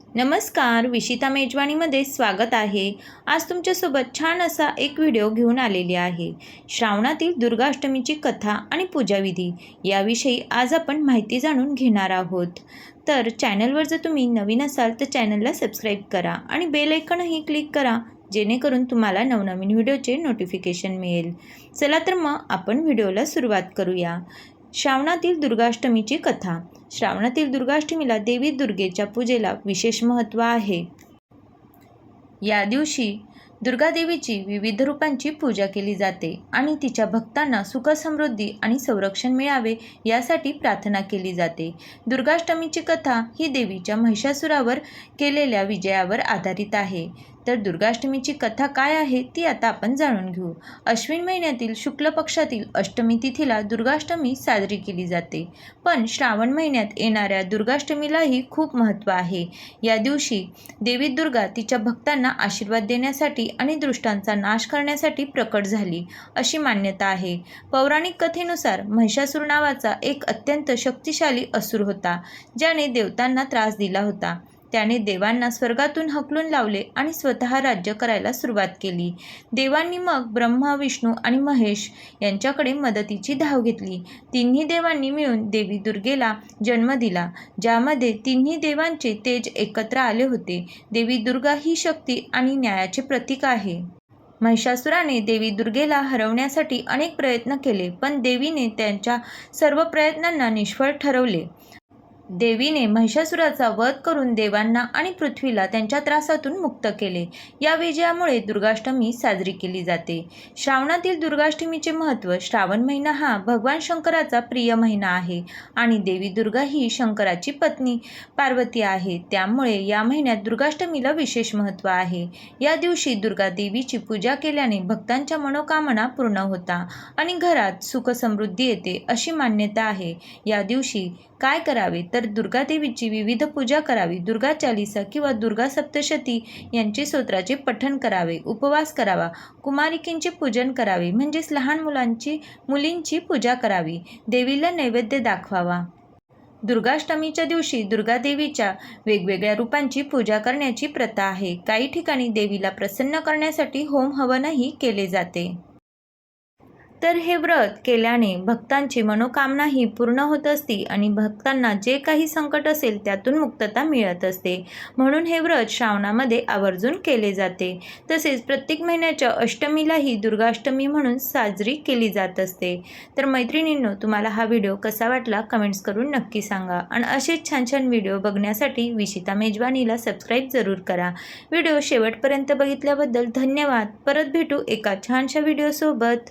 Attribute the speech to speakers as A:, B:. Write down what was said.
A: नमस्कार विशिता मेजवानीमध्ये स्वागत आहे. आज तुमच्यासोबत छान असा एक व्हिडिओ घेऊन आलेली आहे. श्रावणातील दुर्गाष्टमीची कथा आणि पूजाविधी याविषयी आज आपण माहिती जाणून घेणार आहोत. तर चॅनलवर जर तुम्ही नवीन असाल तर चॅनलला सबस्क्राईब करा आणि बेल ऐकणही क्लिक करा जेणेकरून तुम्हाला नवनवीन व्हिडिओचे नोटिफिकेशन मिळेल. चला तर मग आपण व्हिडिओला सुरुवात करूया. श्रावणातील दुर्गाष्टमीची कथा. श्रावणातील दुर्गाष्टमीला देवी दुर्गेच्या पूजेला विशेष महत्त्व आहे. या दिवशी दुर्गादेवीची विविध रूपांची पूजा केली जाते आणि तिच्या भक्तांना सुखसमृद्धी आणि संरक्षण मिळावे यासाठी प्रार्थना केली जाते. दुर्गाष्टमीची कथा ही देवीच्या महिषासुरावर केलेल्या विजयावर आधारित आहे. तर दुर्गाष्टमीची कथा काय आहे ती आता आपण जाणून घेऊ. अश्विन महिन्यातील शुक्ल पक्षातील अष्टमी तिथीला दुर्गाष्टमी साजरी केली जाते. पण श्रावण महिन्यात येणाऱ्या दुर्गाष्टमीलाही खूप महत्त्व आहे. या दिवशी देवी दुर्गा तिच्या भक्तांना आशीर्वाद देण्यासाठी आणि दृष्टांचा नाश करण्यासाठी प्रकट झाली अशी मान्यता आहे. पौराणिक कथेनुसार महिषासूर नावाचा एक अत्यंत शक्तिशाली असुर होता ज्याने देवतांना त्रास दिला होता. त्याने देवांना स्वर्गातून हकलून लावले आणि स्वतः राज्य करायला सुरुवात केली. देवांनी मग ब्रह्मा विष्णू आणि महेश यांच्याकडे मदतीची धाव घेतली. तिन्ही देवांनी मिळून देवी दुर्गेला जन्म दिला ज्यामध्ये तिन्ही देवांचे तेज एकत्र आले होते. देवी दुर्गा ही शक्ती आणि न्यायाचे प्रतीक आहे. महिषासुराने देवी दुर्गेला हरवण्यासाठी अनेक प्रयत्न केले पण देवीने त्यांच्या सर्व प्रयत्नांना निष्फळ ठरवले. देवीने महिषासुराचा वध करून देवांना आणि पृथ्वीला त्यांच्या त्रासातून मुक्त केले. या विजयामुळे दुर्गाष्टमी साजरी केली जाते. श्रावणातील दुर्गाष्टमीचे महत्त्व श्रावण महिना हा भगवान शंकराचा प्रिय महिना आहे आणि देवी दुर्गा ही शंकराची पत्नी पार्वती आहे. त्यामुळे या महिन्यात दुर्गाष्टमीला विशेष महत्त्व आहे. या दिवशी दुर्गा देवीची पूजा केल्याने भक्तांच्या मनोकामना पूर्ण होता आणि घरात सुखसमृद्धी येते अशी मान्यता आहे. या दिवशी काय करावे? तर दुर्गादेवीची विविध पूजा करावी. दुर्गा चालिसा किंवा दुर्गा सप्तशती यांचे स्तोत्राचे पठण करावे. उपवास करावा. कुमारिकींचे पूजन करावे. म्हणजेच लहान मुलांची मुलींची पूजा करावी. देवीला नैवेद्य दाखवावा. दुर्गाष्टमीच्या दिवशी दुर्गादेवीच्या वेगवेगळ्या रूपांची पूजा करण्याची प्रथा आहे. काही ठिकाणी देवीला प्रसन्न करण्यासाठी होम हवनही केले जाते. तर हे व्रत केल्याने भक्तांची मनोकामनाही पूर्ण होत असती आणि भक्तांना जे काही संकट असेल त्यातून मुक्तता मिळत असते. म्हणून हे व्रत श्रावणामध्ये आवर्जून केले जाते. तसेच प्रत्येक महिन्याच्या अष्टमीलाही दुर्गाष्टमी म्हणून साजरी केली जात असते. तर मैत्रिणींनो तुम्हाला हा व्हिडिओ कसा वाटला कमेंट्स करून नक्की सांगा. आणि असेच छान छान व्हिडिओ बघण्यासाठी विशिता मेजवानीला सबस्क्राईब जरूर करा. व्हिडिओ शेवटपर्यंत बघितल्याबद्दल धन्यवाद. परत भेटू एका छानशा व्हिडिओसोबत.